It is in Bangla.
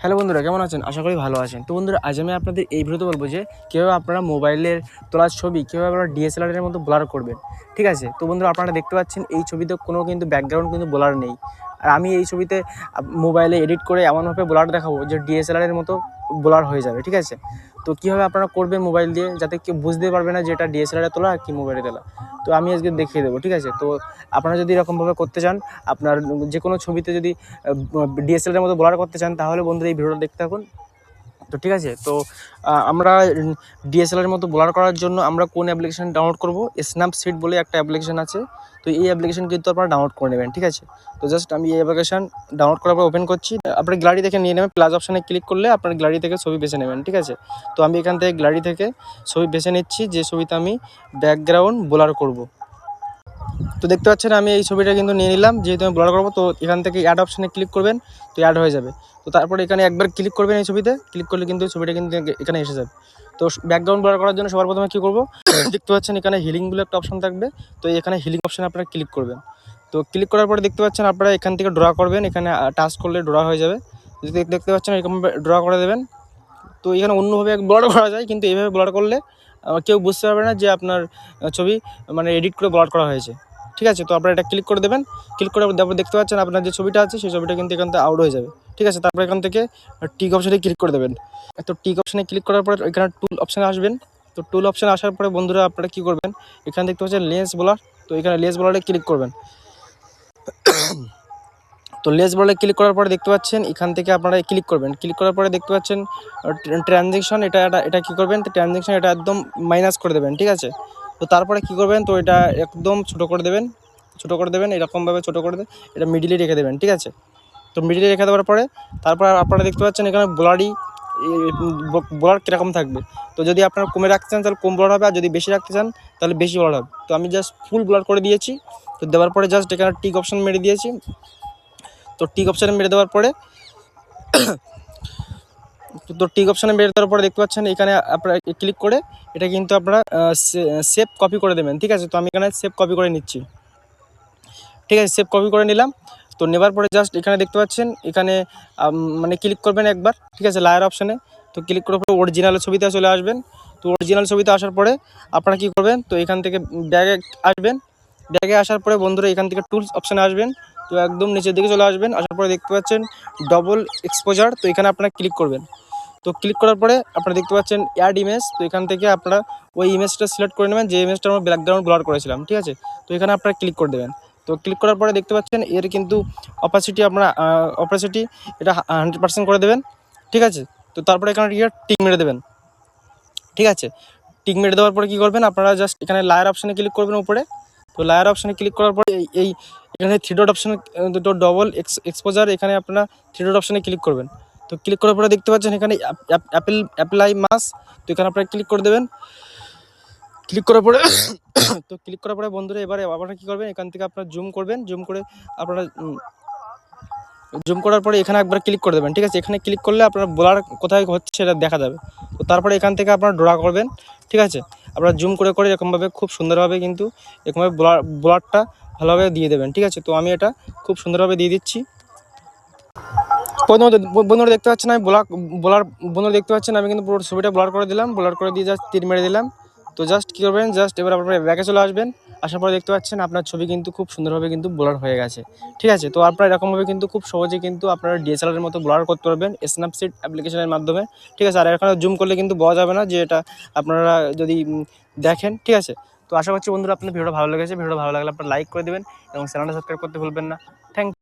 হ্যালো বন্ধুরা, কেমন আছেন? আশা করি ভালো আছেন। তো বন্ধুরা, আজ আমি আপনাদের এই ভিডিওতে বলব যে, কীভাবে আপনারা মোবাইলের তোলার ছবি, কীভাবে আপনারা ডিএসএলআরের মতো ব্লার করবেন। ঠিক আছে? তো বন্ধুরা, আপনারা দেখতে পাচ্ছেন, এই ছবিতে কোনো কিন্তু ব্যাকগ্রাউন্ড কিন্তু ব্লার নেই। আর আমি এই ছবিতে মোবাইলে এডিট করে এমনভাবে ব্লার দেখাবো যে ডিএসএলআরের মতো ব্লার হয়ে যাবে। ঠিক আছে? তো কীভাবে আপনারা করবেন মোবাইল দিয়ে, যাতে কেউ বুঝতে পারবে না যে, এটা ডিএসএলআরে তোলা আর কি মোবাইলে তোলা? তো আমি আজকে দেখিয়ে দেবো, ঠিক আছে? তো আপনারা যদি এরকমভাবে করতে চান, আপনার যে কোনো ছবিতে যদি ডিএসএলআরের মতো ব্লার করতে চান, তাহলে বন্ধুরা এই ভিডিওটা দেখতে থাকুন। তো ঠিক আছে, তো আমরা ডিএসএলআরের মতো ব্লার করার জন্য আমরা কোন অ্যাপ্লিকেশান ডাউনলোড করব? স্ন্যাপসিট বলে একটা অ্যাপ্লিকেশান আছে। তো এই অ্যাপ্লিকেশন কিন্তু আপনারা ডাউনলোড করে নেবেন, ঠিক আছে? তো জাস্ট আমি এই অ্যাপ্লিকেশান ডাউনলোড করার পর ওপেন করছি। আপনার গ্যালারি থেকে নিয়ে নেবেন প্লাস অপশানে ক্লিক করলে আপনার গ্যালারি থেকে ছবি বেছে নেবেন, ঠিক আছে? তো আমি এখান থেকে গ্যালারি থেকে ছবি বেছে নিচ্ছি, যে ছবিতে আমি ব্যাকগ্রাউন্ড ব্লার করব। তো দেখতে পাচ্ছেন, আমি এই ছবিটা কিন্তু নিয়ে নিলাম। যেহেতু আমি ব্লার করব, তো এখান থেকে অ্যাড অপশানে ক্লিক করবেন, তো অ্যাড হয়ে যাবে। তো তারপরে এখানে একবার ক্লিক করবেন এই ছবিতে। ক্লিক করলে কিন্তু ছবিটা কিন্তু এখানে এসে যাবে। তো ব্যাকগ্রাউন্ড ব্লার করার জন্য সবার প্রথমে কী করব? দেখতে পাচ্ছেন, এখানে হিলিং বলে একটা অপশন থাকবে। তো এখানে হিলিং অপশানে আপনারা ক্লিক করবেন। তো ক্লিক করার পরে দেখতে পাচ্ছেন, আপনারা এখান থেকে ড্র করবেন। এখানে টাচ করলে ড্র হয়ে যাবে। দেখতে পাচ্ছেন এরকমভাবে ড্র করে দেবেন। তো এখানে অন্যভাবে ব্লার করা যায়, কিন্তু এইভাবে ব্লার করলে কেউ বুঝতে পারবে না যে আপনার ছবি মানে এডিট করে ব্লার করা হয়েছে। ঠিক আছে? তো আপনারা এটা ক্লিক করে দেবেন। ক্লিক করে তারপর দেখতে পাচ্ছেন আপনার যে ছবিটা আছে, সেই ছবিটা কিন্তু এখান থেকে আউট হয়ে যাবে। ঠিক আছে? তারপর এখান থেকে টিক অপশানে ক্লিক করে দেবেন। তো টিক অপশানে ক্লিক করার পরে এখানে টুল অপশানে আসবেন। তো টুল অপশানে আসার পরে বন্ধুরা আপনারা কী করবেন? এখানে দেখতে পাচ্ছেন লেন্স বলার তো এখানে লেন্স বলারে ক্লিক করবেন। তো লেস বলে ক্লিক করার পরে দেখতে পাচ্ছেন এখান থেকে আপনারা ক্লিক করবেন। ক্লিক করার পরে দেখতে পাচ্ছেন ট্রানজেকশন এটা এটা কী করবেন? তো ট্রানজেকশন এটা একদম মাইনাস করে দেবেন। ঠিক আছে? তো তারপরে কী করবেন? তো এটা একদম ছোটো করে দেবেন, ছোটো করে দেবেন, এরকমভাবে ছোটো করে দেবেন, এটা মিডিলে রেখে দেবেন, ঠিক আছে? তো মিডিলে রেখে দেওয়ার পরে, তারপর আপনারা দেখতে পাচ্ছেন এখানে ব্লাডি ব্লার কীরকম থাকবে। তো যদি আপনারা কমে রাখতে চান, তাহলে কম ব্লার হবে, আর যদি বেশি রাখতে চান, তাহলে বেশি ব্লার হবে। তো আমি জাস্ট ফুল ব্লার করে দিয়েছি। তো দেওয়ার পরে জাস্ট এখানে টিক অপশান মেরে দিয়েছি। তো টিক অপশানে মেরে দেওয়ার পরে তো- টিক অপশানে বের দেওয়ার পরে দেখতে পাচ্ছেন, এখানে আপনারা ক্লিক করে এটা কিন্তু আপনারা সেভ কপি করে দেবেন, ঠিক আছে? তো আমি এখানে সেভ কপি করে নিচ্ছি। ঠিক আছে সেভ কপি করে নিলাম। তো নেবার পরে জাস্ট এখানে দেখতে পাচ্ছেন, এখানে মানে ক্লিক করবেন একবার, ঠিক আছে? লায়ার অপশানে তো ক্লিক করার পরে অরিজিনাল ছবিতে চলে আসবেন। তো অরিজিনাল ছবিতে আসার পরে আপনারা কী করবেন? তো এখান থেকে ব্যাগে আসবেন। ব্যাগে আসার পরে বন্ধুরা, এখান থেকে টুলস অপশানে আসবেন। তো একদম নিচের দিকে চলে আসবেন। আসার পরে দেখতে পাচ্ছেন ডবল এক্সপোজার তো এখানে আপনারা ক্লিক করবেন। তো ক্লিক করার পরে আপনারা দেখতে পাচ্ছেন অ্যাড ইমেজ তো এখান থেকে আপনারা ওই ইমেজটা সিলেক্ট করে নেবেন, যে ইমেজটা আমরা ব্যাকগ্রাউন্ড ব্লার করেছিলাম, ঠিক আছে? তো এখানে আপনারা ক্লিক করে দেবেন। তো ক্লিক করার পরে দেখতে পাচ্ছেন এর কিন্তু অপাসিটি আপনারা অপাসিটি এটা হান্ড্রেড পার্সেন্ট করে দেবেন, ঠিক আছে? তো তারপরে এখানে গিয়ে টিক মেরে দেবেন, ঠিক আছে? টিক মেরে দেওয়ার পরে কী করবেন? আপনারা জাস্ট এখানে লায়ার অপশানে ক্লিক করবেন উপরে। তো লায়ার অপশানে ক্লিক করার পরে এই এই, এখানে থ্রি ডট অপশানে দুটো ডবল এক্স এক্সপোজার এখানে আপনারা থ্রি ডট অপশানে ক্লিক করবেন। তো ক্লিক করার পরে দেখতে পাচ্ছেন এখানে অ্যাপেল অ্যাপ্লাই মাস তো এখানে আপনারা ক্লিক করে দেবেন। ক্লিক করার পরে তো ক্লিক করার পরে বন্ধুরা এবারে আপনারা কী করবেন? এখান থেকে আপনারা জুম করবেন জুম করে আপনারা জুম করার পরে এখানে একবার ক্লিক করে দেবেন, ঠিক আছে? এখানে ক্লিক করলে আপনার ব্লার কোথায় হচ্ছে সেটা দেখা যাবে। তো তারপরে এখান থেকে আপনারা ড্রা করবেন, ঠিক আছে? আপনারা জুম করে করে এরকমভাবে খুব সুন্দরভাবে কিন্তু এরকমভাবে ব্লার, ব্লারটা ভালোভাবে দিয়ে দেবেন, ঠিক আছে? তো আমি এটা খুব সুন্দরভাবে দিয়ে দিচ্ছি। বন্ধুরা বন্ধুরা দেখতে পাচ্ছেন আমি ব্লার ব্লার বন্ধুরা দেখতে পাচ্ছেন আমি কিন্তু পুরো ছবিটা ব্লার করে দিলাম ব্লার করে দিয়ে জাস্ট তীর মেরে দিলাম। তো জাস্ট কী করবেন জাস্ট এবার আপনার ব্যাকে চলে আসবেন, আসার পরে দেখতে পাচ্ছেন আপনার ছবি কিন্তু খুব সুন্দরভাবে কিন্তু ব্লার হয়ে গেছে। ঠিক আছে, তো আপনারা এরকমভাবে কিন্তু খুব সহজে কিন্তু আপনারা ডিএসএলআরের মতো ব্লার করতে পারবেন স্ন্যাপসিট অ্যাপ্লিকেশনের মাধ্যমে। ঠিক আছে, আর এখানে জুম করলে কিন্তু বোঝা যাবে না, যে এটা আপনারা যদি দেখেন, ঠিক আছে? তো আশা করছি বন্ধুরা আপনার ভিডিওটা ভালো লেগেছে, ভিডিওটা ভালো লাগলে আপনারা লাইক করে দেবেন এবং চ্যানেলটা সাবস্ক্রাইব করতে ভুলবেন না। থ্যাংক